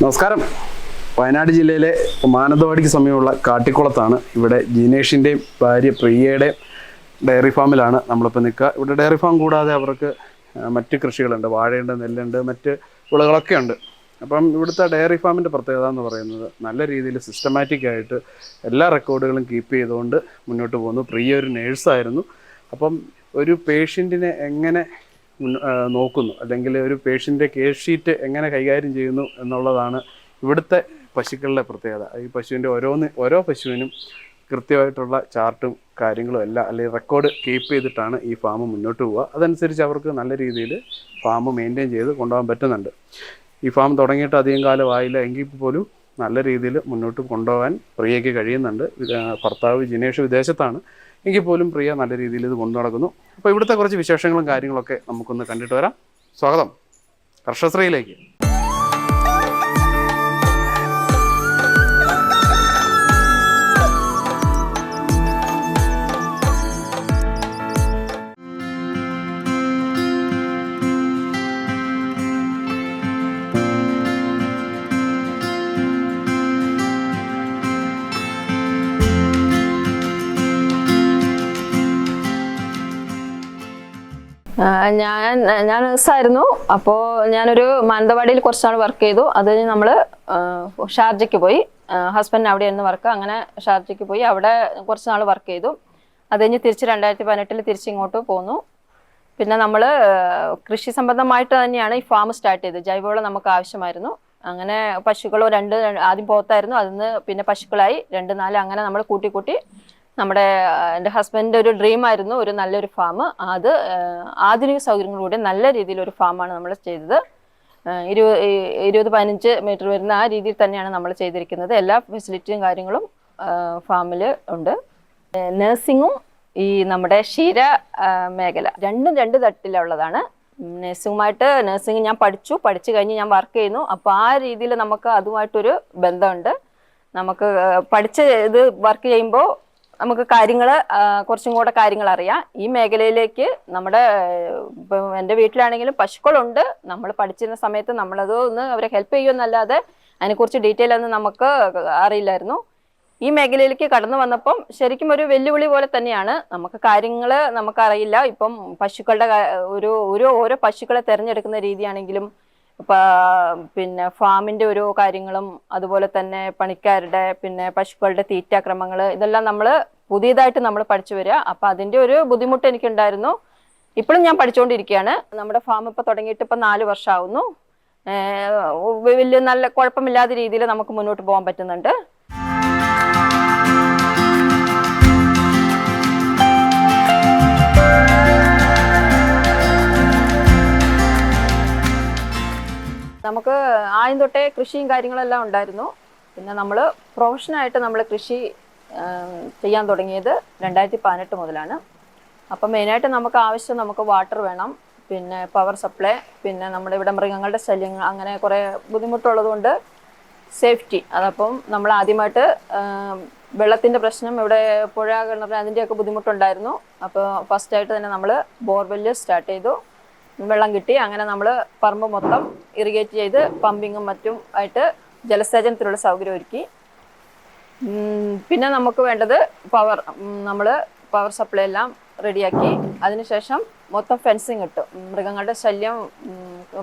നമസ്കാരം. വയനാട് ജില്ലയിലെ മാനന്തവാടിക്ക് സമീപമുള്ള കാട്ടിക്കുളത്താണ് ഇവിടെ ജിനേഷിന്റെയും ഭാര്യ പ്രിയയുടെയും ഡയറി ഫാമിലാണ് നമ്മളിപ്പോൾ നിൽക്കുക. ഇവിടെ ഡയറി ഫാം കൂടാതെ അവർക്ക് മറ്റ് കൃഷികളുണ്ട്. വാഴയുണ്ട് നെല്ലുണ്ട് മറ്റ് വിളകളൊക്കെ ഉണ്ട്. അപ്പം ഇവിടുത്തെ ഡയറി ഫാമിന്റെ പ്രത്യേകത എന്ന് പറയുന്നത് നല്ല രീതിയിൽ സിസ്റ്റമാറ്റിക് ആയിട്ട് എല്ലാ റെക്കോർഡുകളും കീപ്പ് ചെയ്തുകൊണ്ട് മുന്നോട്ട് പോകുന്നു. പ്രിയ ഒരു നേഴ്സായിരുന്നു അപ്പം ഒരു പേഷ്യന്റിനെ എങ്ങനെ നോക്കുന്നു. അല്ലെങ്കിൽ ഒരു പേഷ്യന്റെ കേസ് ഷീറ്റ് എങ്ങനെ കൈകാര്യം ചെയ്യുന്നു എന്നുള്ളതാണ് ഇവിടുത്തെ പശുക്കളുടെ പ്രത്യേകത. ഈ പശുവിന്റെ ഓരോന്ന് ഓരോ പശുവിനും കൃത്യമായിട്ടുള്ള ചാർട്ടും കാര്യങ്ങളും എല്ലാം അല്ലെങ്കിൽ റെക്കോർഡ് കീപ്പ് ചെയ്തിട്ടാണ് ഈ ഫാം മുന്നോട്ട് പോവുക. അതനുസരിച്ച് അവർക്ക് നല്ല രീതിയിൽ ഫാം മെയിന്റെയിൻ ചെയ്ത് കൊണ്ടുപോകാൻ പറ്റുന്നുണ്ട്. ഈ ഫാം തുടങ്ങിയിട്ട് അധികം കാലമായില്ല എങ്കിൽ പോലും നല്ല രീതിയിൽ മുന്നോട്ട് കൊണ്ടുപോകാൻ പ്രിയയ്ക്ക് കഴിയുന്നുണ്ട്. ഭർത്താവ് ജിനേഷ് വിദേശത്താണ്. എങ്കിൽ പോലും പ്രിയ നല്ല രീതിയിൽ ഇത് കൊണ്ടു നടക്കുന്നു. അപ്പോൾ ഇവിടുത്തെ കുറച്ച് വിശേഷങ്ങളും കാര്യങ്ങളൊക്കെ നമുക്കൊന്ന് കണ്ടിട്ട് വരാം. സ്വാഗതം. കർഷശ്രീയിലേക്ക് ഞാൻ ഞാൻ നഴ്സായിരുന്നു അപ്പോൾ ഞാനൊരു മാനന്തവാടിയിൽ കുറച്ച് നാൾ വർക്ക് ചെയ്തു. അത് കഴിഞ്ഞ് നമ്മൾ ഷാർജയ്ക്ക് പോയി. ഹസ്ബൻഡ് അവിടെയായിരുന്നു വർക്ക് അങ്ങനെ ഷാർജയ്ക്ക് പോയി. അവിടെ കുറച്ച് നാൾ വർക്ക് ചെയ്തു. അത് കഴിഞ്ഞ് തിരിച്ച് രണ്ടായിരത്തി പതിനെട്ടിൽ തിരിച്ച് ഇങ്ങോട്ട് പോന്നു. പിന്നെ നമ്മൾ കൃഷി സംബന്ധമായിട്ട് തന്നെയാണ് ഈ ഫാം സ്റ്റാർട്ട് ചെയ്തത്. ജൈവവളം നമുക്ക് ആവശ്യമായിരുന്നു. അങ്ങനെ പശുക്കളോ രണ്ട് ആദ്യം പോത്തായിരുന്നു. അതിന്ന് പിന്നെ പശുക്കളായി. രണ്ട് നാല് അങ്ങനെ നമ്മൾ കൂട്ടി കൂട്ടി നമ്മുടെ എന്റെ ഹസ്ബൻഡിന്റെ ഒരു ഡ്രീം ആയിരുന്നു ഒരു നല്ലൊരു ഫാം അത് ആധുനിക സൗകര്യങ്ങളോടെ നല്ല രീതിയിൽ ഒരു ഫാമാണ് നമ്മൾ ചെയ്തത്. ഇരുപത് ഇരുപത് പതിനഞ്ച് മീറ്റർ വരുന്ന ആ രീതിയിൽ തന്നെയാണ് നമ്മൾ ചെയ്തിരിക്കുന്നത്. എല്ലാ ഫെസിലിറ്റിയും കാര്യങ്ങളും ഫാമിൽ ഉണ്ട്. നഴ്സിങ്ങും ഈ നമ്മുടെ ക്ഷീര മേഖല രണ്ടും രണ്ട് തട്ടിലുള്ളതാണ്. നഴ്സിങ്ങുമായിട്ട് നഴ്സിംഗ് ഞാൻ പഠിച്ചു. പഠിച്ചു കഴിഞ്ഞ് ഞാൻ വർക്ക് ചെയ്യുന്നു. അപ്പോൾ ആ രീതിയിൽ നമുക്ക് അതുമായിട്ടൊരു ബന്ധമുണ്ട്. നമുക്ക് പഠിച്ച് ഇത് വർക്ക് ചെയ്യുമ്പോൾ നമുക്ക് കാര്യങ്ങൾ കുറച്ചും കൂടെ കാര്യങ്ങൾ അറിയാം ഈ മേഖലയിലേക്ക് നമ്മുടെ ഇപ്പം എന്റെ വീട്ടിലാണെങ്കിലും പശുക്കളുണ്ട്. നമ്മൾ പഠിച്ചിരുന്ന സമയത്ത് നമ്മളത് ഒന്ന് അവരെ ഹെൽപ്പ് ചെയ്യുമെന്നല്ലാതെ അതിനെക്കുറിച്ച് ഡീറ്റെയിൽ ഒന്നും നമുക്ക് അറിയില്ലായിരുന്നു. ഈ മേഖലയിലേക്ക് കടന്നു വന്നപ്പം ശരിക്കും ഒരു വെല്ലുവിളി പോലെ തന്നെയാണ്. നമുക്ക് കാര്യങ്ങൾ നമുക്കറിയില്ല. ഇപ്പം പശുക്കളുടെ ഒരു ഓരോ ഓരോ പശുക്കളെ തിരഞ്ഞെടുക്കുന്ന രീതിയാണെങ്കിലും പിന്നെ ഫാമിന്റെ ഓരോ കാര്യങ്ങളും അതുപോലെ തന്നെ പണിക്കാരുടെ പിന്നെ പശുക്കളുടെ തീറ്റാക്രമങ്ങൾ ഇതെല്ലാം നമ്മൾ പുതിയതായിട്ട് നമ്മൾ പഠിച്ചു വരിക. അപ്പം അതിന്റെ ഒരു ബുദ്ധിമുട്ട് എനിക്കുണ്ടായിരുന്നു. ഇപ്പോഴും ഞാൻ പഠിച്ചുകൊണ്ടിരിക്കുകയാണ് നമ്മുടെ ഫാം ഇപ്പോൾ തുടങ്ങിയിട്ട് ഇപ്പം നാല് വർഷമാവുന്നു വലിയ നല്ല കുഴപ്പമില്ലാത്ത രീതിയിൽ നമുക്ക് മുന്നോട്ട് പോകാൻ പറ്റുന്നുണ്ട്. നമുക്ക് ആദ്യം തൊട്ടേ കൃഷിയും കാര്യങ്ങളെല്ലാം ഉണ്ടായിരുന്നു. പിന്നെ നമ്മൾ പ്രൊഫഷനായിട്ട് നമ്മൾ കൃഷി ചെയ്യാൻ തുടങ്ങിയത് രണ്ടായിരത്തി പതിനെട്ട് മുതലാണ്. അപ്പം മെയിനായിട്ട് നമുക്ക് ആവശ്യം നമുക്ക് വാട്ടർ വേണം പിന്നെ പവർ സപ്ലൈ പിന്നെ നമ്മുടെ ഇവിടെ മൃഗങ്ങളുടെ ശല്യങ്ങൾ അങ്ങനെ കുറേ ബുദ്ധിമുട്ടുള്ളതുകൊണ്ട് സേഫ്റ്റി അതപ്പം നമ്മൾ ആദ്യമായിട്ട് വെള്ളത്തിന്റെ പ്രശ്നം ഇവിടെ പുഴ കിണർ അതിന്റെയൊക്കെ ബുദ്ധിമുട്ടുണ്ടായിരുന്നു. അപ്പോൾ ഫസ്റ്റായിട്ട് തന്നെ നമ്മൾ ബോർവെല്ല് സ്റ്റാർട്ട് ചെയ്തു. വെള്ളം കിട്ടി. അങ്ങനെ നമ്മൾ പറമ്പ് മൊത്തം ഇറിഗേറ്റ് ചെയ്ത് പമ്പിങ്ങും മറ്റും ആയിട്ട് ജലസേചനത്തിനുള്ള സൗകര്യം ഒരുക്കി. പിന്നെ നമുക്ക് വേണ്ടത് പവർ നമ്മൾ പവർ സപ്ലൈ എല്ലാം റെഡിയാക്കി അതിനുശേഷം മൊത്തം ഫെൻസിങ് ഇട്ടു. മൃഗങ്ങളുടെ ശല്യം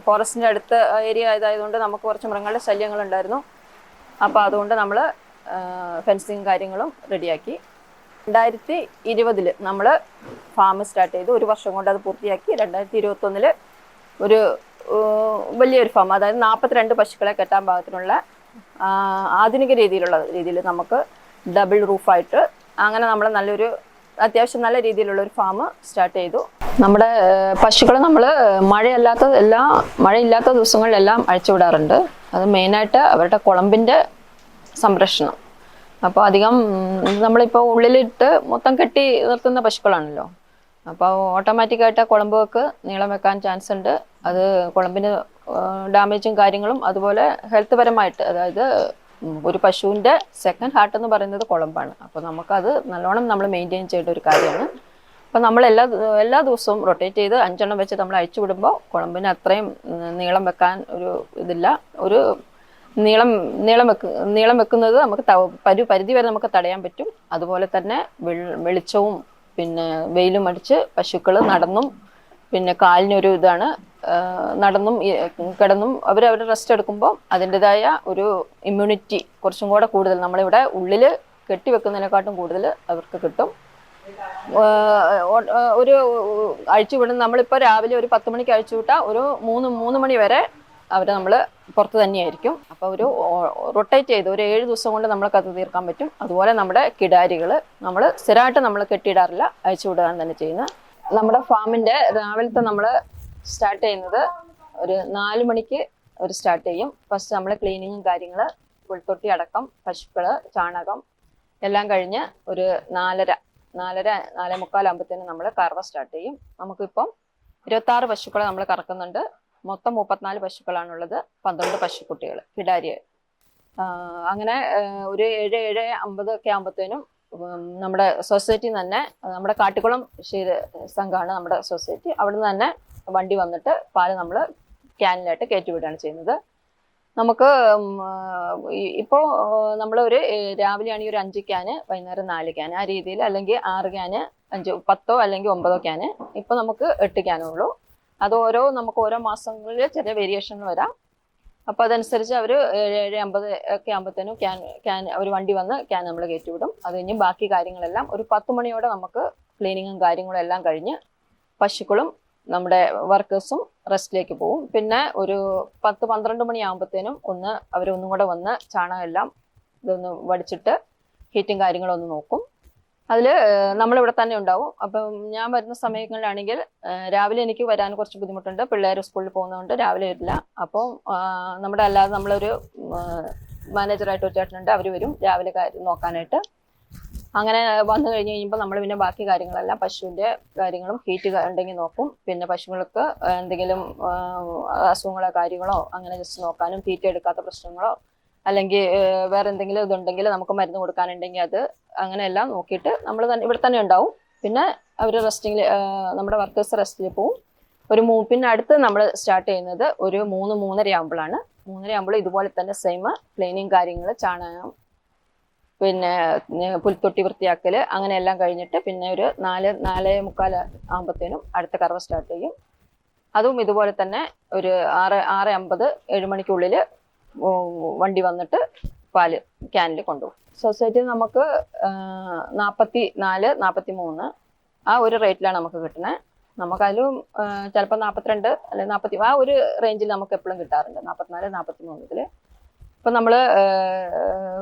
ഫോറസ്റ്റിന്റെ അടുത്ത ഏരിയ ആയതായതുകൊണ്ട് നമുക്ക് കുറച്ച് മൃഗങ്ങളുടെ ശല്യങ്ങളുണ്ടായിരുന്നു. അപ്പോൾ അതുകൊണ്ട് നമ്മൾ ഫെൻസിങ് കാര്യങ്ങളും റെഡിയാക്കി രണ്ടായിരത്തി ഇരുപതിൽ നമ്മൾ ഫാം സ്റ്റാർട്ട് ചെയ്തു ഒരു വർഷം കൊണ്ട് അത് പൂർത്തിയാക്കി രണ്ടായിരത്തി ഇരുപത്തൊന്നിൽ ഒരു വലിയൊരു ഫാം അതായത് നാൽപ്പത്തിരണ്ട് പശുക്കളെ കെട്ടാൻ പാകത്തിനുള്ള ആധുനിക രീതിയിലുള്ള രീതിയിൽ നമുക്ക് ഡബിൾ റൂഫായിട്ട് അങ്ങനെ നമ്മൾ നല്ലൊരു അത്യാവശ്യം നല്ല രീതിയിലുള്ള ഒരു ഫാം സ്റ്റാർട്ട് ചെയ്തു. നമ്മുടെ പശുക്കളെ നമ്മൾ മഴയല്ലാത്ത എല്ലാ മഴയില്ലാത്ത ദിവസങ്ങളിലെല്ലാം അഴിച്ചുവിടാറുണ്ട്. അത് മെയിനായിട്ട് അവരുടെ കുളമ്പിന്റെ സംരക്ഷണം. അപ്പോൾ അധികം നമ്മളിപ്പോ ഉള്ളിലിട്ട് മൊത്തം കെട്ടി നിർത്തുന്ന പശുക്കളാണല്ലോ. അപ്പോൾ ഓട്ടോമാറ്റിക്കായിട്ട് കുളമ്പ് വെക്ക് നീളം വെക്കാൻ ചാൻസ് ഉണ്ട്. അത് കുളമ്പിന് ഡാമേജും കാര്യങ്ങളും അതുപോലെ ഹെൽത്ത് പരമായിട്ട് അതായത് ഒരു പശുവിന്റെ സെക്കൻഡ് ഹാർട്ട് എന്ന് പറയുന്നത് കുളമ്പാണ്. അപ്പോൾ നമുക്കത് നല്ലോണം നമ്മൾ മെയിന്റെയിൻ ചെയ്യേണ്ട ഒരു കാര്യമാണ്. അപ്പോൾ നമ്മൾ എല്ലാ എല്ലാ ദിവസവും റൊട്ടേറ്റ് ചെയ്ത് അഞ്ചെണ്ണം വെച്ച് നമ്മൾ അഴിച്ചു വിടുമ്പോൾ കുളമ്പിന് അത്രയും നീളം വെക്കാൻ ഒരു ഇതില്ല. ഒരു നീളം നീളം വെക്ക് നീളം വെക്കുന്നത് നമുക്ക് പരു പരിധി വരെ നമുക്ക് തടയാൻ പറ്റും. അതുപോലെ തന്നെ വെളിച്ചവും പിന്നെ വെയിലും അടിച്ച് പശുക്കൾ നടന്നും പിന്നെ കാലിനൊരു ഇതാണ്. നടന്നും കിടന്നും അവർ അവർ റെസ്റ്റ് എടുക്കുമ്പോൾ അതിന്റെതായ ഒരു ഇമ്മ്യൂണിറ്റി കുറച്ചും കൂടെ കൂടുതൽ. നമ്മളിവിടെ ഉള്ളിൽ കെട്ടിവെക്കുന്നതിനെക്കാട്ടും കൂടുതൽ അവർക്ക് കിട്ടും. ഒരു അഴിച്ചു വിടുന്ന നമ്മളിപ്പോൾ രാവിലെ ഒരു പത്ത് മണിക്ക് അഴിച്ചു വിട്ടാൽ ഒരു മൂന്ന് മൂന്ന് മണി വരെ അവർ നമ്മൾ പുറത്ത് തന്നെയായിരിക്കും. അപ്പോൾ ഒരു റൊട്ടേറ്റ് ചെയ്ത് ഒരു ഏഴ് ദിവസം കൊണ്ട് നമ്മൾ കത്ത് തീർക്കാൻ പറ്റും. അതുപോലെ നമ്മുടെ കിടാരികൾ നമ്മൾ സ്ഥിരമായിട്ട് നമ്മൾ കെട്ടിയിടാറില്ല അയച്ചു വിടുകയാണ് തന്നെ ചെയ്യുന്നത്. നമ്മുടെ ഫാമിന്റെ രാവിലത്തെ നമ്മൾ സ്റ്റാർട്ട് ചെയ്യുന്നത് ഒരു നാല് മണിക്ക് ഒരു സ്റ്റാർട്ട് ചെയ്യും. ഫസ്റ്റ് നമ്മൾ ക്ലീനിങ്ങും കാര്യങ്ങൾ പുൽത്തൊട്ടി അടക്കം പശുക്കൾ ചാണകം എല്ലാം കഴിഞ്ഞ് ഒരു നാലര നാലര നാലേ മുക്കാലാകുമ്പോഴത്തേനും നമ്മൾ കറവ സ്റ്റാർട്ട് ചെയ്യും. നമുക്കിപ്പം ഇരുപത്താറ് പശുക്കളെ നമ്മൾ കറക്കുന്നുണ്ട്. മൊത്തം മുപ്പത്തിനാല് പശുക്കളാണുള്ളത്. പന്ത്രണ്ട് പശുക്കുട്ടികൾ പിടാരി. അങ്ങനെ ഒരു ഏഴ് ഏഴ് അമ്പത് ഒക്കെ ആകുമ്പോഴത്തേനും നമ്മുടെ സൊസൈറ്റി തന്നെ നമ്മുടെ കാട്ടിക്കുളം ക്ഷീര സംഘമാണ് നമ്മുടെ സൊസൈറ്റി. അവിടുന്ന് തന്നെ വണ്ടി വന്നിട്ട് പാൽ നമ്മൾ ക്യാനിലായിട്ട് കയറ്റി വിടുകയാണ് ചെയ്യുന്നത്. നമുക്ക് ഇപ്പോൾ നമ്മൾ ഒരു രാവിലെ ആണെങ്കിൽ ഒരു അഞ്ച് ക്യാന് വൈകുന്നേരം നാല് ക്യാൻ ആ രീതിയിൽ അല്ലെങ്കിൽ ആറ് ക്യാന് അഞ്ച് പത്തോ അല്ലെങ്കിൽ ഒമ്പതോ ക്യാന് ഇപ്പോൾ നമുക്ക് എട്ട് ക്യാനേ ഉള്ളൂ. അത് ഓരോ നമുക്ക് ഓരോ മാസങ്ങളിൽ ചെറിയ വേരിയേഷൻ വരാം. അപ്പോൾ അതനുസരിച്ച് അവർ ഏഴ് അമ്പത് ഒക്കെ ആകുമ്പോഴത്തേനും ക്യാൻ ക്യാൻ ഒരു വണ്ടി വന്ന് ക്യാൻ നമ്മൾ കയറ്റി വിടും അത് കഴിഞ്ഞ് ബാക്കി കാര്യങ്ങളെല്ലാം ഒരു പത്ത് മണിയോടെ നമുക്ക് ക്ലീനിങ്ങും കാര്യങ്ങളും എല്ലാം കഴിഞ്ഞ് പശുക്കളും നമ്മുടെ വർക്കേഴ്സും റെസ്റ്റിലേക്ക് പോകും പിന്നെ ഒരു പത്ത് പന്ത്രണ്ട് മണിയാകുമ്പോഴത്തേനും ഒന്ന് അവരൊന്നും കൂടെ വന്ന് ചാണകം എല്ലാം ഇതൊന്ന് വടിച്ചിട്ട് ഹീറ്റും കാര്യങ്ങളൊന്ന് നോക്കും. അതിൽ നമ്മളിവിടെ തന്നെ ഉണ്ടാവും. അപ്പം ഞാൻ വരുന്ന സമയങ്ങളിലാണെങ്കിൽ രാവിലെ എനിക്ക് വരാൻ കുറച്ച് ബുദ്ധിമുട്ടുണ്ട്. പിള്ളേർ സ്കൂളിൽ പോകുന്നതുകൊണ്ട് രാവിലെ വരില്ല. അപ്പോൾ നമ്മുടെ അല്ലാതെ നമ്മളൊരു മാനേജറായിട്ട് ഒരു ചേട്ടനുണ്ട്. അവർ വരും രാവിലെ കാര്യം നോക്കാനായിട്ട്. അങ്ങനെ വന്നു കഴിഞ്ഞ് കഴിയുമ്പോൾ നമ്മൾ പിന്നെ ബാക്കി കാര്യങ്ങളെല്ലാം പശുവിന്റെ കാര്യങ്ങളും ഹീറ്റ് ഉണ്ടെങ്കിൽ നോക്കും. പിന്നെ പശുക്കൾക്ക് എന്തെങ്കിലും അസുഖങ്ങളോ കാര്യങ്ങളോ അങ്ങനെ ജസ്റ്റ് നോക്കാനും തീറ്റ എടുക്കാത്ത പ്രശ്നങ്ങളോ അല്ലെങ്കിൽ വേറെ എന്തെങ്കിലും ഇതുണ്ടെങ്കിൽ നമുക്ക് മരുന്ന് കൊടുക്കാനുണ്ടെങ്കിൽ അത് അങ്ങനെയെല്ലാം നോക്കിയിട്ട് നമ്മൾ തന്നെ ഇവിടെ തന്നെ ഉണ്ടാവും. പിന്നെ അവർ റെസ്റ്റിങ്ങിൽ നമ്മുടെ വർക്കേഴ്സ് റെസ്റ്റിൽ പോവും. ഒരു മൂ പിന്നെ അടുത്ത് നമ്മൾ സ്റ്റാർട്ട് ചെയ്യുന്നത് ഒരു മൂന്ന് മൂന്നര ആകുമ്പോഴാണ് മൂന്നര ആകുമ്പോൾ ഇതുപോലെ തന്നെ സെയിം ക്ലീനിങ് കാര്യങ്ങൾ ചാണകം പിന്നെ പുൽത്തൊട്ടി വൃത്തിയാക്കൽ അങ്ങനെയെല്ലാം കഴിഞ്ഞിട്ട് പിന്നെ ഒരു നാല് നാല് മുക്കാൽ ആകുമ്പോഴത്തേനും അടുത്ത കറവ സ്റ്റാർട്ട് ചെയ്യും. അതും ഇതുപോലെ തന്നെ ഒരു ആറ് ആറ് അമ്പത് ഏഴ് മണിക്കുള്ളിൽ വണ്ടി വന്നിട്ട് പാൽ ക്യാനിൽ കൊണ്ടുപോകും. സൊസൈറ്റി നമുക്ക് നാൽപ്പത്തി നാല് നാൽപ്പത്തി മൂന്ന് ആ ഒരു റേറ്റിലാണ് നമുക്ക് കിട്ടുന്നത് നമുക്കതിലും ചിലപ്പോൾ നാൽപ്പത്തിരണ്ട് അല്ലെങ്കിൽ നാൽപ്പത്തി ആ ഒരു റേഞ്ചിൽ നമുക്ക് എപ്പോഴും കിട്ടാറുണ്ട്. നാൽപ്പത്തിനാല് നാൽപ്പത്തി മൂന്നിൽ ഇപ്പം നമ്മൾ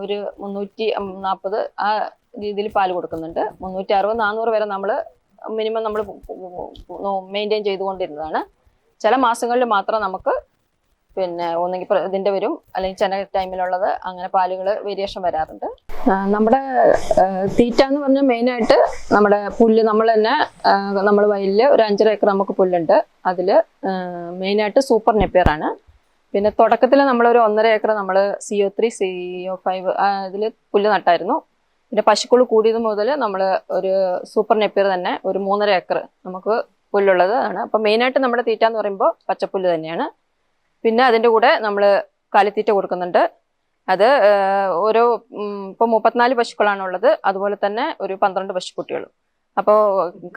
ഒരു മുന്നൂറ്റി നാൽപ്പത് ആ രീതിയിൽ പാൽ കൊടുക്കുന്നുണ്ട്. മുന്നൂറ്റി അറുപത് നാനൂറ് വരെ നമ്മൾ മിനിമം നമ്മൾ മെയിന്റെയിൻ ചെയ്തുകൊണ്ടിരുന്നതാണ്. ചില മാസങ്ങളിൽ മാത്രം നമുക്ക് പിന്നെ ഒന്നെങ്കിൽ ഇതിന്റെ വരും. അല്ലെങ്കിൽ ചില ടൈമിലുള്ളത് അങ്ങനെ പാലുകൾ വേരിയേഷൻ വരാറുണ്ട്. നമ്മുടെ തീറ്റ എന്ന് പറഞ്ഞാൽ മെയിനായിട്ട് നമ്മുടെ പുല്ല് നമ്മൾ തന്നെ നമ്മൾ വയലിൽ ഒരു അഞ്ചര ഏക്കർ നമുക്ക് പുല്ലുണ്ട്. അതിൽ മെയിനായിട്ട് സൂപ്പർ നെപ്പിയറാണ് പിന്നെ തുടക്കത്തിൽ നമ്മളൊരു ഒന്നര ഏക്കർ നമ്മൾ C O three C O five ഇതിൽ പുല്ല് നട്ടായിരുന്നു. പിന്നെ പശുക്കൾ കൂടിയത് മുതൽ നമ്മൾ ഒരു സൂപ്പർ നെപ്പിയർ തന്നെ ഒരു മൂന്നര ഏക്കർ നമുക്ക് പുല്ലുള്ളത് ആണ്. അപ്പം മെയിനായിട്ട് നമ്മുടെ തീറ്റ എന്ന് പറയുമ്പോൾ പച്ചപ്പുല്ല് തന്നെയാണ്. പിന്നെ അതിന്റെ കൂടെ നമ്മൾ കാലിത്തീറ്റ കൊടുക്കുന്നുണ്ട്. അത് ഓരോ ഇപ്പോൾ മുപ്പത്തിനാല് പശുക്കളാണ് ഉള്ളത് അതുപോലെ തന്നെ ഒരു പന്ത്രണ്ട് പശുക്കുട്ടികളും. അപ്പോൾ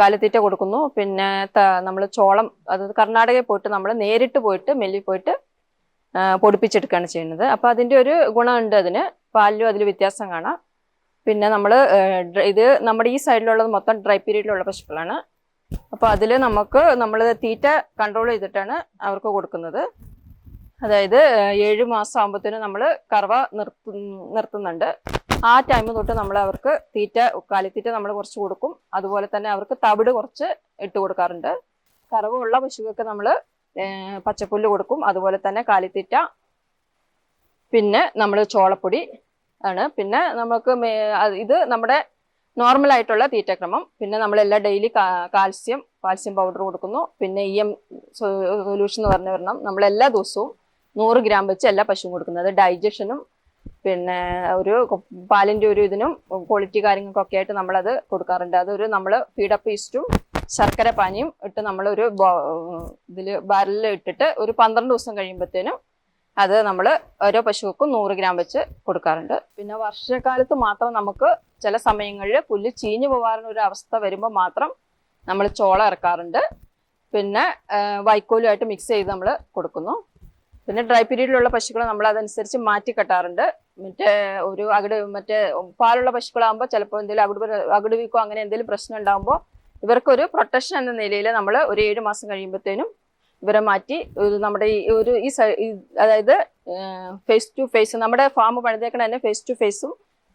കാലിത്തീറ്റ കൊടുക്കുന്നു. പിന്നെ നമ്മൾ ചോളം അത് കർണാടകയിൽ പോയിട്ട് നമ്മൾ നേരിട്ട് പോയിട്ട് മെല്ലി പോയിട്ട് പൊടിപ്പിച്ചെടുക്കുകയാണ് ചെയ്യുന്നത്. അപ്പോൾ അതിന്റെ ഒരു ഗുണമുണ്ട് അതിന്. പാലിലും അതിൽ വ്യത്യാസം കാണാം. പിന്നെ നമ്മൾ ഇത് നമ്മുടെ ഈ സൈഡിലുള്ളത് മൊത്തം ഡ്രൈ പീരീഡിലുള്ള പശുക്കളാണ്. അപ്പോൾ അതിൽ നമുക്ക് നമ്മൾ തീറ്റ കൺട്രോൾ ചെയ്തിട്ടാണ് അവർക്ക് കൊടുക്കുന്നത്. അതായത് ഏഴ് മാസം ആകുമ്പോഴത്തേനും നമ്മൾ കറവ നിർത്തി നിർത്തുന്നുണ്ട്. ആ ടൈം തൊട്ട് നമ്മൾ അവർക്ക് തീറ്റ കാലിത്തീറ്റ നമ്മൾ കുറച്ച് കൊടുക്കും. അതുപോലെ തന്നെ അവർക്ക് തവിട് കുറച്ച് ഇട്ട് കൊടുക്കാറുണ്ട്. കറവുള്ള പശുക്കൾക്ക് നമ്മൾ പച്ചപ്പുല്ല് കൊടുക്കും. അതുപോലെ തന്നെ കാലിത്തീറ്റ പിന്നെ നമ്മൾ ചോളപ്പൊടി ആണ്. പിന്നെ നമുക്ക് ഇത് നമ്മുടെ നോർമൽ ആയിട്ടുള്ള തീറ്റക്രമം. പിന്നെ നമ്മളെല്ലാം ഡെയിലി കാൽസ്യം കാൽസ്യം പൗഡർ കൊടുക്കുന്നു. പിന്നെ ഇ എം സൊല്യൂഷൻ എന്ന് പറഞ്ഞ നമ്മൾ എല്ലാ ദിവസവും നൂറ് ഗ്രാം വെച്ച് എല്ലാ പശുവും കൊടുക്കുന്നത്. ഡൈജഷനും പിന്നെ ഒരു പാലിന്റെ ഒരു ഇതിനും ക്വാളിറ്റി കാര്യങ്ങൾക്കൊക്കെ ആയിട്ട് നമ്മളത് കൊടുക്കാറുണ്ട്. അതൊരു നമ്മൾ ഫീഡപ്പ് ഈസ്റ്റും ശർക്കര പാനിയും ഇട്ട് നമ്മളൊരു ഇതിൽ ബാരലിൽ ഇട്ടിട്ട് ഒരു പന്ത്രണ്ട് ദിവസം കഴിയുമ്പോഴത്തേനും അത് നമ്മൾ ഓരോ പശുക്കും നൂറ് ഗ്രാം വെച്ച് കൊടുക്കാറുണ്ട്. പിന്നെ വർഷക്കാലത്ത് മാത്രം നമുക്ക് ചില സമയങ്ങളിൽ പുല്ല് ചീഞ്ഞു പോകാറുള്ള ഒരു അവസ്ഥ വരുമ്പോൾ മാത്രം നമ്മൾ ചോള ഇറക്കാറുണ്ട്. പിന്നെ വൈക്കോലുമായിട്ട് മിക്സ് ചെയ്ത് നമ്മൾ കൊടുക്കുന്നു. പിന്നെ ഡ്രൈ പീരീഡിലുള്ള പശുക്കളെ നമ്മൾ അതനുസരിച്ച് മാറ്റി കെട്ടാറുണ്ട്. മറ്റേ ഒരു അകിട് മറ്റേ പാലുള്ള പശുക്കളാകുമ്പോൾ ചിലപ്പോൾ എന്തെങ്കിലും അകിട് അകിട് വീക്കോ അങ്ങനെ എന്തെങ്കിലും പ്രശ്നം ഉണ്ടാകുമ്പോൾ ഇവർക്കൊരു പ്രൊട്ടക്ഷൻ എന്ന നിലയിൽ നമ്മൾ ഒരു ഏഴ് മാസം കഴിയുമ്പോഴത്തേനും ഇവരെ മാറ്റി ഒരു നമ്മുടെ ഈ ഒരു ഈ ഈ അതായത് ഫേസ് ടു ഫേസ് നമ്മുടെ ഫാം പണിതേക്കണ തന്നെ ഫേസ് ടു ഫേസും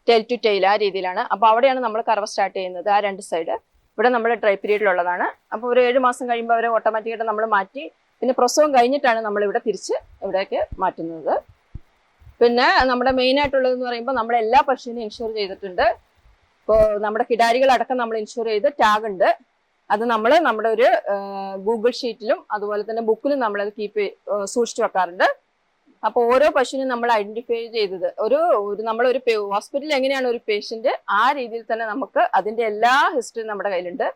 ടെയിൽ ടു ടെയിൽ ആ രീതിയിലാണ്. അപ്പോൾ അവിടെയാണ് നമ്മൾ കറവ സ്റ്റാർട്ട് ചെയ്യുന്നത് ആ രണ്ട് സൈഡ് ഇവിടെ നമ്മൾ ഡ്രൈ പീരീഡിലുള്ളതാണ് അപ്പോൾ ഒരു ഏഴ് മാസം കഴിയുമ്പോൾ അവരെ ഓട്ടോമാറ്റിക്കായിട്ട് നമ്മൾ മാറ്റി പിന്നെ പ്രസവം കഴിഞ്ഞിട്ടാണ് നമ്മൾ ഇവിടെ തിരിച്ച് ഇവിടേക്ക് മാറ്റുന്നത്. പിന്നെ നമ്മുടെ മെയിൻ ആയിട്ടുള്ളതെന്ന് പറയുമ്പോൾ നമ്മൾ എല്ലാ പശുവിനും ഇൻഷുർ ചെയ്തിട്ടുണ്ട്. ഇപ്പോൾ നമ്മുടെ കിടാരികളടക്കം നമ്മൾ ഇൻഷുർ ചെയ്ത് ടാഗ് ഉണ്ട്. അത് നമ്മൾ നമ്മുടെ ഒരു ഗൂഗിൾ ഷീറ്റിലും അതുപോലെ തന്നെ ബുക്കിലും നമ്മളത് കീപ്പ് സൂക്ഷിച്ചു വെക്കാറുണ്ട്. അപ്പോൾ ഓരോ പശുവിനും നമ്മൾ ഐഡന്റിഫൈ ചെയ്തത്. ഒരു ഒരു നമ്മളൊരു ഹോസ്പിറ്റലിൽ എങ്ങനെയാണ് ഒരു പേഷ്യന്റ് ആ രീതിയിൽ തന്നെ നമുക്ക് അതിന്റെ എല്ലാ ഹിസ്റ്ററിയും നമ്മുടെ കയ്യിലുണ്ട്.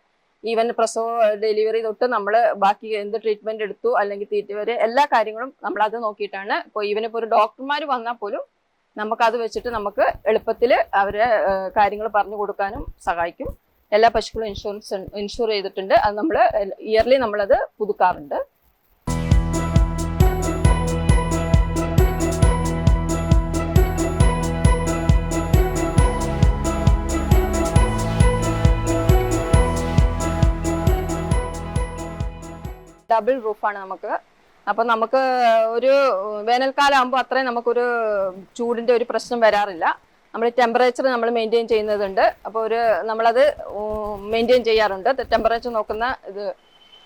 ഈവൻ പ്രസവ ഡെലിവറി തൊട്ട് നമ്മൾ ബാക്കി എന്ത് ട്രീറ്റ്മെന്റ് എടുത്തു അല്ലെങ്കിൽ തീറ്റ വരെ എല്ലാ കാര്യങ്ങളും നമ്മൾ അത് നോക്കിയിട്ടാണ്. ഇപ്പോൾ ഈവൻ ഇപ്പോൾ ഒരു ഡോക്ടർമാർ വന്നാൽ പോലും നമുക്കത് വെച്ചിട്ട് നമുക്ക് എളുപ്പത്തിൽ അവരെ കാര്യങ്ങൾ പറഞ്ഞു കൊടുക്കാനും സഹായിക്കും. എല്ലാ പശുക്കളും ഇൻഷുറൻസ് ഇൻഷുർ ചെയ്തിട്ടുണ്ട്. അത് നമ്മൾ ഇയർലി നമ്മളത് പുതുക്കാറുണ്ട്. ഡബിൾ റൂഫാണ് നമുക്ക്. അപ്പം നമുക്ക് ഒരു വേനൽക്കാലം ആകുമ്പോൾ അത്രയും നമുക്കൊരു ചൂടിന്റെ ഒരു പ്രശ്നം വരാറില്ല. നമ്മൾ ടെമ്പറേച്ചർ നമ്മൾ മെയിന്റെയിൻ ചെയ്യുന്നതുണ്ട്. അപ്പോൾ ഒരു നമ്മളത് മെയിന്റെയിൻ ചെയ്യാറുണ്ട്. ടെമ്പറേച്ചർ നോക്കുന്ന ഇത്.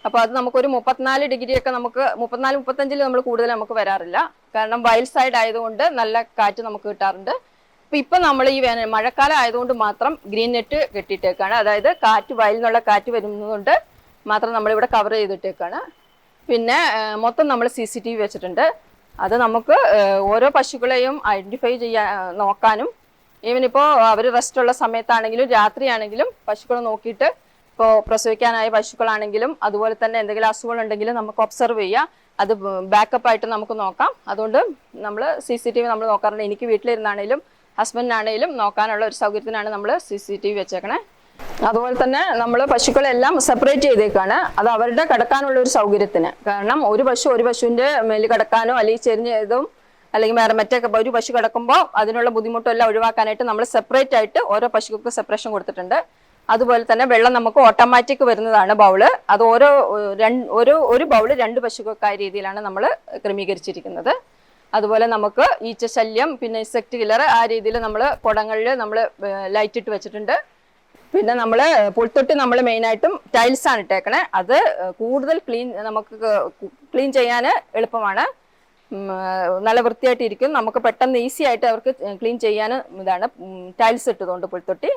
അപ്പോൾ അത് നമുക്കൊരു മുപ്പത്തിനാല് ഡിഗ്രി ഒക്കെ നമുക്ക് മുപ്പത്തിനാല് മുപ്പത്തഞ്ചിൽ നമ്മൾ കൂടുതൽ നമുക്ക് വരാറില്ല. കാരണം വയൽ സൈഡ് ആയതുകൊണ്ട് നല്ല കാറ്റ് നമുക്ക് കിട്ടാറുണ്ട്. അപ്പം ഇപ്പൊ നമ്മൾ ഈ വേനൽ മഴക്കാലം ആയതുകൊണ്ട് മാത്രം ഗ്രീൻ നെറ്റ് കെട്ടിയിട്ടേക്കാണ്. അതായത് കാറ്റ് വയലിൽ നിന്നുള്ള കാറ്റ് വരുന്നതുകൊണ്ട് മാത്രം നമ്മളിവിടെ കവർ ചെയ്തിട്ടേക്കാണ്. പിന്നെ മൊത്തം നമ്മൾ സി സി ടി വി വെച്ചിട്ടുണ്ട്. അത് നമുക്ക് ഓരോ പശുക്കളെയും ഐഡന്റിഫൈ ചെയ്യാൻ നോക്കാനും ഈവൻ ഇപ്പോൾ അവർ റെസ്റ്റ് ഉള്ള സമയത്താണെങ്കിലും രാത്രിയാണെങ്കിലും പശുക്കളെ നോക്കിയിട്ട് ഇപ്പോൾ പ്രസവിക്കാനായ പശുക്കളാണെങ്കിലും അതുപോലെ തന്നെ എന്തെങ്കിലും അസുഖങ്ങൾ ഉണ്ടെങ്കിലും നമുക്ക് ഒബ്സർവ് ചെയ്യാം. അത് ബാക്കപ്പ് ആയിട്ട് നമുക്ക് നോക്കാം. അതുകൊണ്ട് നമ്മൾ സി സി ടി വി നമ്മൾ നോക്കാറുണ്ട്. എനിക്ക് വീട്ടിലിരുന്നാണെങ്കിലും ഹസ്ബൻഡിനാണെങ്കിലും നോക്കാനുള്ള ഒരു സൗകര്യത്തിനാണ് നമ്മൾ സി സി ടി വി വെച്ചേക്കണേ. അതുപോലെ തന്നെ നമ്മൾ പശുക്കളെല്ലാം സെപ്പറേറ്റ് ചെയ്തേക്കാണ്. അത് അവരുടെ കിടക്കാനുള്ള ഒരു സൗകര്യത്തിന്. കാരണം ഒരു പശു ഒരു പശുവിന്റെ മേലിൽ കിടക്കാനോ അല്ലെങ്കിൽ ചെരിഞ്ഞതും അല്ലെങ്കിൽ വേറെ മറ്റേ ഒരു പശു കിടക്കുമ്പോൾ അതിനുള്ള ബുദ്ധിമുട്ടെല്ലാം ഒഴിവാക്കാനായിട്ട് നമ്മൾ സെപ്പറേറ്റ് ആയിട്ട് ഓരോ പശുക്കൾക്ക് സെപ്പറേഷൻ കൊടുത്തിട്ടുണ്ട്. അതുപോലെ തന്നെ വെള്ളം നമുക്ക് ഓട്ടോമാറ്റിക് വരുന്നതാണ് ബൗൾ അത് ഓരോ ഒരു ഒരു ബൗൾ രണ്ട് പശുക്കൾക്കായ രീതിയിലാണ് നമ്മൾ ക്രമീകരിച്ചിരിക്കുന്നത്. അതുപോലെ നമുക്ക് ഈച്ച ശല്യം പിന്നെ ഇൻസെക്ട് കില്ലർ ആ രീതിയിൽ നമ്മൾ കുടങ്ങളിൽ നമ്മൾ ലൈറ്റ് ഇട്ട് വെച്ചിട്ടുണ്ട്. പിന്നെ നമ്മൾ പുൽത്തൊട്ടി നമ്മൾ മെയിനായിട്ടും ടൈൽസ് ആണ് ഇട്ടേക്കണേ. അത് കൂടുതൽ ക്ലീൻ നമുക്ക് ക്ലീൻ ചെയ്യാൻ എളുപ്പമാണ്. നല്ല വൃത്തിയായിട്ട് ഇരിക്കും. നമുക്ക് പെട്ടെന്ന് ഈസി ആയിട്ട് അവർക്ക് ക്ലീൻ ചെയ്യാൻ ഇതാണ്. ടൈൽസ് ഇട്ടതുകൊണ്ട് പുൽത്തൊട്ടി.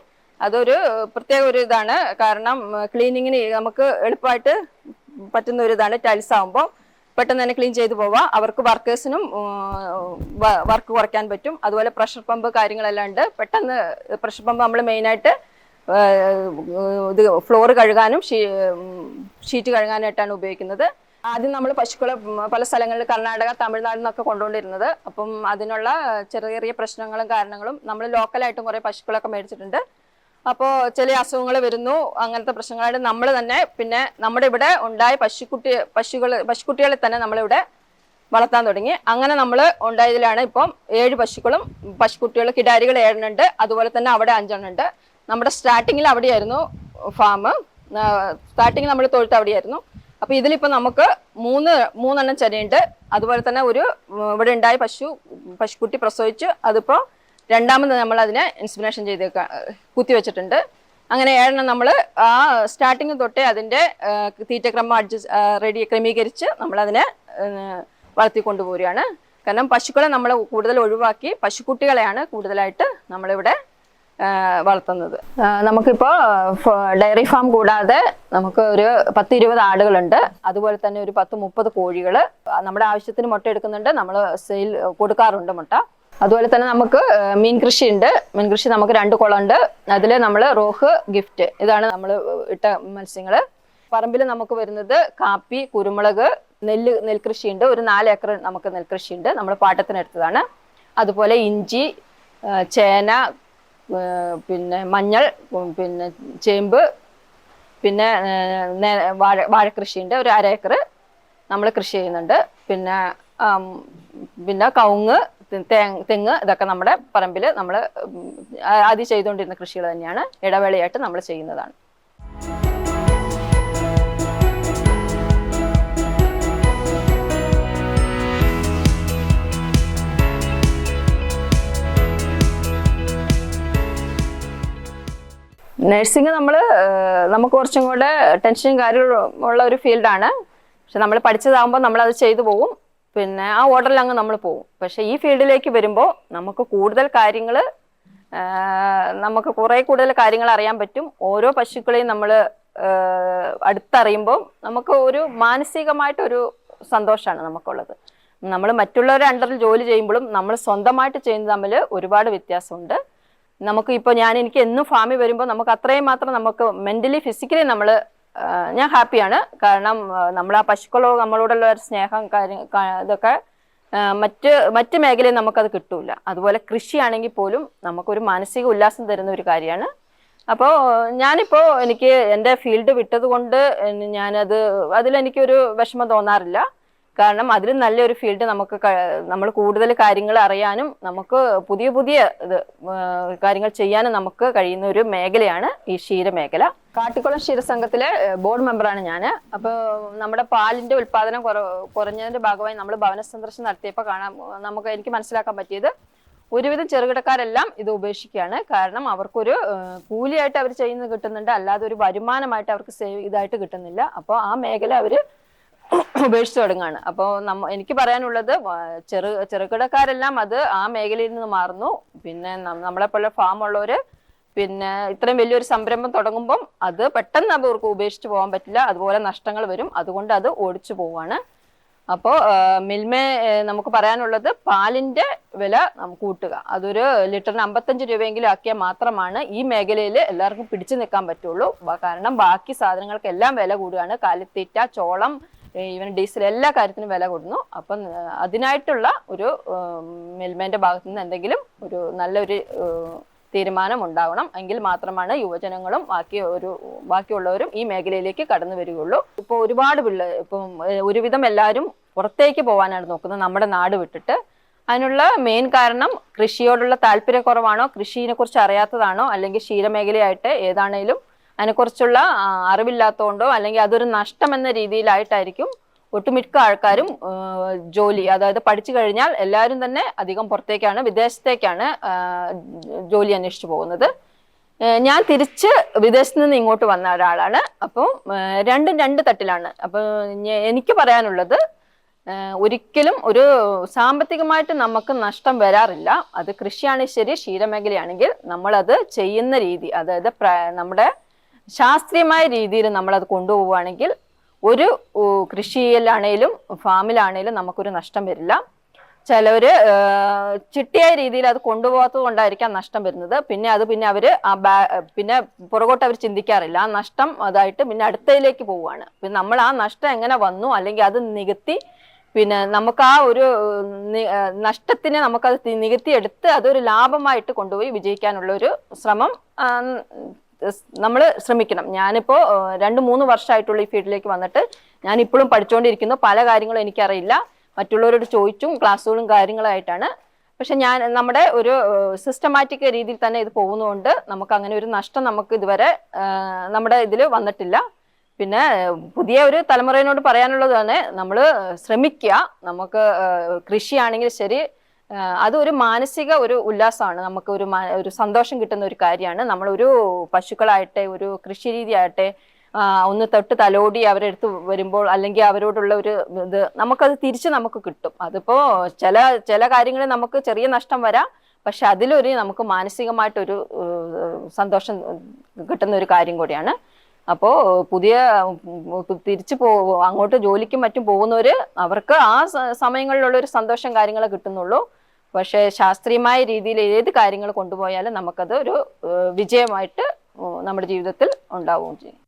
അതൊരു പ്രത്യേക ഒരു ഇതാണ്. കാരണം ക്ലീനിങ്ങിന് നമുക്ക് എളുപ്പമായിട്ട് പറ്റുന്ന ഒരു ഇതാണ് ടൈൽസ് ആകുമ്പോൾ പെട്ടെന്ന് തന്നെ ക്ലീൻ ചെയ്തു പോവാം. അവർക്ക് വർക്കേഴ്സിനും വർക്ക് കുറയ്ക്കാൻ പറ്റും. അതുപോലെ പ്രഷർ പമ്പ് കാര്യങ്ങളെല്ലാം ഉണ്ട്. പെട്ടെന്ന് പ്രഷർ പമ്പ് നമ്മൾ മെയിനായിട്ട് ഇത് ഫ്ലോർ കഴുകാനും ഷീറ്റ് കഴുകാനായിട്ടാണ് ഉപയോഗിക്കുന്നത്. ആദ്യം നമ്മൾ പശുക്കളെ പല സ്ഥലങ്ങളിൽ കർണാടക തമിഴ്നാട് നിന്നൊക്കെ കൊണ്ടുകൊണ്ടിരുന്നത് അപ്പം അതിനുള്ള ചെറിയ ചെറിയ പ്രശ്നങ്ങളും കാരണങ്ങളും നമ്മൾ ലോക്കലായിട്ടും കുറേ പശുക്കളൊക്കെ മേടിച്ചിട്ടുണ്ട്. അപ്പോൾ ചില അസുഖങ്ങൾ വരുന്നു. അങ്ങനത്തെ പ്രശ്നങ്ങളായിട്ട് നമ്മൾ തന്നെ പിന്നെ നമ്മുടെ ഇവിടെ ഉണ്ടായ പശുക്കുട്ടി പശുക്കൾ പശുക്കുട്ടികളെ തന്നെ നമ്മളിവിടെ വളർത്താൻ തുടങ്ങി. അങ്ങനെ നമ്മൾ ഉണ്ടായതിലാണ് ഇപ്പം ഏഴ് പശുക്കളും പശുക്കുട്ടികൾ കിടാരികൾ ഏഴെണ്ണുണ്ട്. അതുപോലെ തന്നെ അവിടെ അഞ്ചെണ്ണുണ്ട്. നമ്മുടെ സ്റ്റാർട്ടിങ്ങിൽ അവിടെയായിരുന്നു ഫാം സ്റ്റാർട്ടിങ്ങിൽ നമ്മൾ തൊഴുത്ത് അവിടെയായിരുന്നു. അപ്പോൾ ഇതിലിപ്പോൾ നമുക്ക് മൂന്ന് മൂന്നെണ്ണം ചെനയുണ്ട് അതുപോലെ തന്നെ ഒരു ഇവിടെ ഉണ്ടായ പശു പശുക്കുട്ടി പ്രസവിച്ച് അതിപ്പോൾ രണ്ടാമത് നമ്മൾ അതിനെ ഇൻസ്പിറേഷൻ ചെയ്ത് കുത്തിവെച്ചിട്ടുണ്ട് അങ്ങനെ ഏഴെണ്ണം നമ്മൾ ആ സ്റ്റാർട്ടിങ് തൊട്ടേ അതിന്റെ തീറ്റക്രമം അഡ്ജസ്റ്റ് റെഡി ക്രമീകരിച്ച് നമ്മളതിനെ ഏഹ്, വളർത്തിക്കൊണ്ടുപോരുകയാണ്. കാരണം പശുക്കളെ നമ്മൾ കൂടുതൽ ഒഴിവാക്കി പശുക്കുട്ടികളെയാണ് കൂടുതലായിട്ട് നമ്മളിവിടെ വളർത്തുന്നത്. നമുക്കിപ്പോൾ ഡയറി ഫാം കൂടാതെ നമുക്ക് ഒരു പത്ത് ഇരുപത് ആടുകളുണ്ട്. അതുപോലെ തന്നെ ഒരു പത്ത് മുപ്പത് കോഴികൾ നമ്മുടെ ആവശ്യത്തിന് മുട്ട എടുക്കുന്നുണ്ട്. നമ്മൾ സെയിൽ കൊടുക്കാറുണ്ട് മുട്ട. അതുപോലെ തന്നെ നമുക്ക് മീൻ കൃഷി ഉണ്ട് മീൻ കൃഷി നമുക്ക് രണ്ട് കുളമുണ്ട്. അതിൽ നമ്മൾ റോഹ് ഗിഫ്റ്റ്. ഇതാണ് നമ്മൾ ഇട്ട മത്സ്യങ്ങൾ പറമ്പിൽ നമുക്ക് വരുന്നത് കാപ്പി കുരുമുളക് നെല്ല് നെൽകൃഷിയുണ്ട്. ഒരു നാല് ഏക്കർ നമുക്ക് നെൽകൃഷിയുണ്ട്. നമ്മൾ പാട്ടത്തിനെടുത്തതാണ്. അതുപോലെ ഇഞ്ചി ചേന പിന്നെ മഞ്ഞൾ പിന്നെ ചേമ്പ് പിന്നെ വാഴ വാഴ വാഴ വാഴക്കൃഷിയുണ്ട്. ഒരു അര ഏക്കർ നമ്മൾ കൃഷി ചെയ്യുന്നുണ്ട്. പിന്നെ പിന്നെ കവുങ്ങ് തെങ്ങ് ഇതൊക്കെ നമ്മുടെ പറമ്പിൽ നമ്മൾ ആദ്യം ചെയ്തുകൊണ്ടിരുന്ന കൃഷികൾ തന്നെയാണ്. ഇടവേളയായിട്ട് നമ്മൾ ചെയ്യുന്നതാണ്. നഴ്സിംഗ് നമ്മൾ നമുക്ക് കുറച്ചും കൂടെ ടെൻഷനും കാര്യവും ഉള്ള ഒരു ഫീൽഡാണ് പക്ഷെ നമ്മൾ പഠിച്ചതാകുമ്പോൾ നമ്മൾ അത് ചെയ്തു പോകും പിന്നെ ആ ഓർഡറിൽ അങ്ങ് നമ്മൾ പോകും പക്ഷെ ഈ ഫീൽഡിലേക്ക് വരുമ്പോൾ നമുക്ക് കൂടുതൽ കാര്യങ്ങൾ നമുക്ക് കുറേ കൂടുതൽ കാര്യങ്ങൾ അറിയാൻ പറ്റും. ഓരോ പശുക്കളെയും നമ്മൾ അടുത്തറിയുമ്പോൾ നമുക്ക് ഒരു മാനസികമായിട്ടൊരു സന്തോഷമാണ് നമുക്കുള്ളത്. നമ്മൾ മറ്റുള്ളവരുടെ അണ്ടറിൽ ജോലി ചെയ്യുമ്പോഴും നമ്മൾ സ്വന്തമായിട്ട് ചെയ്യുന്നത് തമ്മിൽ ഒരുപാട് വ്യത്യാസമുണ്ട്. നമുക്ക് ഇപ്പോൾ ഞാൻ എനിക്ക് എന്നും ഫാമിൽ വരുമ്പോൾ നമുക്ക് അത്രയും മാത്രം നമുക്ക് മെന്റലി ഫിസിക്കലി നമ്മൾ ഞാൻ ഹാപ്പിയാണ്. കാരണം നമ്മൾ ആ പശുക്കളോ നമ്മളോടുള്ള ഒരു സ്നേഹം കാര്യം ഇതൊക്കെ മറ്റ് മറ്റ് മേഖലയിൽ നമുക്കത് കിട്ടൂല. അതുപോലെ കൃഷിയാണെങ്കിൽ പോലും നമുക്കൊരു മാനസിക ഉല്ലാസം തരുന്ന ഒരു കാര്യമാണ്. അപ്പോൾ ഞാനിപ്പോൾ എനിക്ക് എന്റെ ഫീൽഡ് വിട്ടത് കൊണ്ട് ഞാനത് അതിലെനിക്കൊരു വിഷമം തോന്നാറില്ല. കാരണം അതിലും നല്ലൊരു ഫീൽഡ് നമുക്ക് നമ്മൾ കൂടുതൽ കാര്യങ്ങൾ അറിയാനും നമുക്ക് പുതിയ പുതിയ കാര്യങ്ങൾ ചെയ്യാനും നമുക്ക് കഴിയുന്ന ഒരു മേഖലയാണ് ഈ ക്ഷീരമേഖല. കാട്ടിക്കുളം ക്ഷീരസംഘത്തിലെ ബോർഡ് മെമ്പറാണ് ഞാൻ അപ്പോൾ നമ്മുടെ പാലിന്റെ ഉൽപ്പാദനം കുറ കുറഞ്ഞതിന്റെ ഭാഗമായി നമ്മൾ ഭവന സന്ദർശനം നടത്തിയപ്പോൾ കാണാൻ നമുക്ക് എനിക്ക് മനസ്സിലാക്കാൻ പറ്റിയത് ഒരുവിധം ചെറുകിടക്കാരെല്ലാം ഇത് ഉപേക്ഷിക്കുകയാണ്. കാരണം അവർക്കൊരു കൂലിയായിട്ട് അവർ ചെയ്യുന്നത് കിട്ടുന്നുണ്ട്. അല്ലാതെ ഒരു വരുമാനമായിട്ട് അവർക്ക് സേവ് ഇതായിട്ട് കിട്ടുന്നില്ല. അപ്പോൾ ആ മേഖല അവർ ഉപേക്ഷിച്ച് തുടങ്ങുകയാണ് അപ്പോൾ നമ്മ എനിക്ക് പറയാനുള്ളത് ചെറു ചെറുകിടക്കാരെല്ലാം അത് ആ മേഖലയിൽ നിന്ന് മാറുന്നു. പിന്നെ നമ്മളെ നമ്മളെപ്പോലെ ഫാം ഉള്ളവര് പിന്നെ ഇത്രയും വലിയൊരു സംരംഭം തുടങ്ങുമ്പം അത് പെട്ടെന്ന് അവർക്ക് ഉപേക്ഷിച്ച് പോകാൻ പറ്റില്ല. അതുപോലെ നഷ്ടങ്ങൾ വരും. അതുകൊണ്ട് അത് ഓടിച്ചു പോവാണ്. അപ്പോൾ മിൽമ നമുക്ക് പറയാനുള്ളത് പാലിന്റെ വില കൂട്ടുക. അതൊരു ലിറ്ററിന് അമ്പത്തഞ്ച് രൂപയെങ്കിലും ആക്കിയാൽ മാത്രമാണ് ഈ മേഖലയിൽ എല്ലാവർക്കും പിടിച്ചു നിൽക്കാൻ പറ്റുള്ളൂ. കാരണം ബാക്കി സാധനങ്ങൾക്ക് എല്ലാം വില കൂടുകയാണ്. കാലിത്തീറ്റ ചോളം ഈവൻ ഡീസൽ എല്ലാ കാര്യത്തിനും വില കൂടുന്നു. അപ്പം അതിനായിട്ടുള്ള ഒരു ഏഹ്, മിൽമേന്റെ ഭാഗത്തു നിന്ന് എന്തെങ്കിലും ഒരു നല്ലൊരു തീരുമാനം ഉണ്ടാവണം. എങ്കിൽ മാത്രമാണ് യുവജനങ്ങളും ബാക്കി ഒരു ബാക്കിയുള്ളവരും ഈ മേഖലയിലേക്ക് കടന്നു വരികയുള്ളൂ. ഇപ്പോൾ ഒരുപാട് പിള്ളേർ ഇപ്പം ഒരുവിധം എല്ലാവരും പുറത്തേക്ക് പോകാനാണ് നോക്കുന്നത്. നമ്മുടെ നാട് വിട്ടിട്ട്. അതിനുള്ള മെയിൻ കാരണം കൃഷിയോടുള്ള താല്പര്യക്കുറവാണോ? കൃഷിയെ കുറിച്ച് അറിയാത്തതാണോ? അല്ലെങ്കിൽ ക്ഷീരമേഖലയായിട്ട് ഏതാണേലും അതിനെക്കുറിച്ചുള്ള അറിവില്ലാത്തതുകൊണ്ടോ അല്ലെങ്കിൽ അതൊരു നഷ്ടം എന്ന രീതിയിലായിട്ടായിരിക്കും ഒട്ടുമിക്ക ആൾക്കാരും ജോലി അതായത് പഠിച്ചു കഴിഞ്ഞാൽ എല്ലാവരും തന്നെ അധികം പുറത്തേക്കാണ് വിദേശത്തേക്കാണ് ജോലി അന്വേഷിച്ചു പോകുന്നത്. ഞാൻ തിരിച്ച് വിദേശത്ത് നിന്ന് ഇങ്ങോട്ട് വന്ന ഒരാളാണ്. അപ്പം രണ്ടും രണ്ട് തട്ടിലാണ്. അപ്പം എനിക്ക് പറയാനുള്ളത് ഒരിക്കലും ഒരു സാമ്പത്തികമായിട്ട് നമുക്ക് നഷ്ടം വരാറില്ല. അത് കൃഷിയാണെങ്കിൽ ശരി ക്ഷീരമേഖലയാണെങ്കിൽ നമ്മളത് ചെയ്യുന്ന രീതി അതായത് നമ്മുടെ ശാസ്ത്രീയമായ രീതിയിൽ നമ്മളത് കൊണ്ടുപോവുകയാണെങ്കിൽ ഒരു കൃഷിയിലാണേലും ഫാമിലാണേലും നമുക്കൊരു നഷ്ടം വരില്ല. ചിലവര് ചിട്ടിയായ രീതിയിൽ അത് കൊണ്ടുപോകാത്തത് കൊണ്ടായിരിക്കാം നഷ്ടം വരുന്നത്. പിന്നെ അത് പിന്നെ അവർ ആ ബാ പിന്നെ പുറകോട്ട് അവർ ചിന്തിക്കാറില്ല. ആ നഷ്ടം അതായിട്ട് പിന്നെ അടുത്തതിലേക്ക് പോവുകയാണ്. പിന്നെ നമ്മൾ ആ നഷ്ടം എങ്ങനെ വന്നു? അല്ലെങ്കിൽ അത് നികത്തി പിന്നെ നമുക്ക് ആ ഒരു നഷ്ടത്തിനെ നമുക്കത് നികത്തിയെടുത്ത് അതൊരു ലാഭമായിട്ട് കൊണ്ടുപോയി വിജയിക്കാനുള്ള ഒരു ശ്രമം നമ്മൾ ശ്രമിക്കണം. ഞാനിപ്പോൾ രണ്ട് മൂന്ന് വർഷമായിട്ടുള്ള ഈ ഫീൽഡിലേക്ക് വന്നിട്ട് ഞാൻ ഇപ്പോഴും പഠിച്ചുകൊണ്ടിരിക്കുന്നു പല കാര്യങ്ങളും എനിക്കറിയില്ല. മറ്റുള്ളവരോട് ചോദിച്ചും ക്ലാസ്സുകളും കാര്യങ്ങളായിട്ടാണ്. പക്ഷെ ഞാൻ നമ്മുടെ ഒരു സിസ്റ്റമാറ്റിക് രീതിയിൽ തന്നെ ഇത് പോകുന്നതുകൊണ്ട് നമുക്ക് അങ്ങനെ ഒരു നഷ്ടം നമുക്ക് ഇതുവരെ നമ്മുടെ ഇതിൽ വന്നിട്ടില്ല. പിന്നെ പുതിയ ഒരു തലമുറയോട് പറയാനുള്ളത് തന്നെ നമ്മൾ ശ്രമിക്കുക നമുക്ക് കൃഷിയാണെങ്കിൽ ശരി അതൊരു മാനസിക ഒരു ഉല്ലാസമാണ് നമുക്ക് ഒരു ഒരു സന്തോഷം കിട്ടുന്ന ഒരു കാര്യമാണ്. നമ്മളൊരു പശുക്കളായിട്ടെ ഒരു കൃഷി ഒന്ന് തൊട്ട് തലോടി അവരെടുത്ത് വരുമ്പോൾ അല്ലെങ്കിൽ അവരോടുള്ള ഒരു ഇത് നമുക്കത് തിരിച്ച് നമുക്ക് കിട്ടും. അതിപ്പോ ചില ചില കാര്യങ്ങളിൽ നമുക്ക് ചെറിയ നഷ്ടം വരാം. പക്ഷെ അതിലൊരു നമുക്ക് മാനസികമായിട്ടൊരു സന്തോഷം കിട്ടുന്ന ഒരു കാര്യം കൂടിയാണ്. അപ്പോൾ പുതിയ തിരിച്ചു പോ അങ്ങോട്ട് ജോലിക്കും മറ്റും പോകുന്നവര് അവർക്ക് ആ സമയങ്ങളിലുള്ള ഒരു സന്തോഷം കാര്യങ്ങളെ കിട്ടുന്നുള്ളൂ. പക്ഷേ ശാസ്ത്രീയമായ രീതിയിൽ ഏത് കാര്യങ്ങൾ കൊണ്ടുപോയാലും നമുക്കത് ഒരു വിജയമായിട്ട് നമ്മുടെ ജീവിതത്തിൽ ഉണ്ടാവുകയും ചെയ്യും.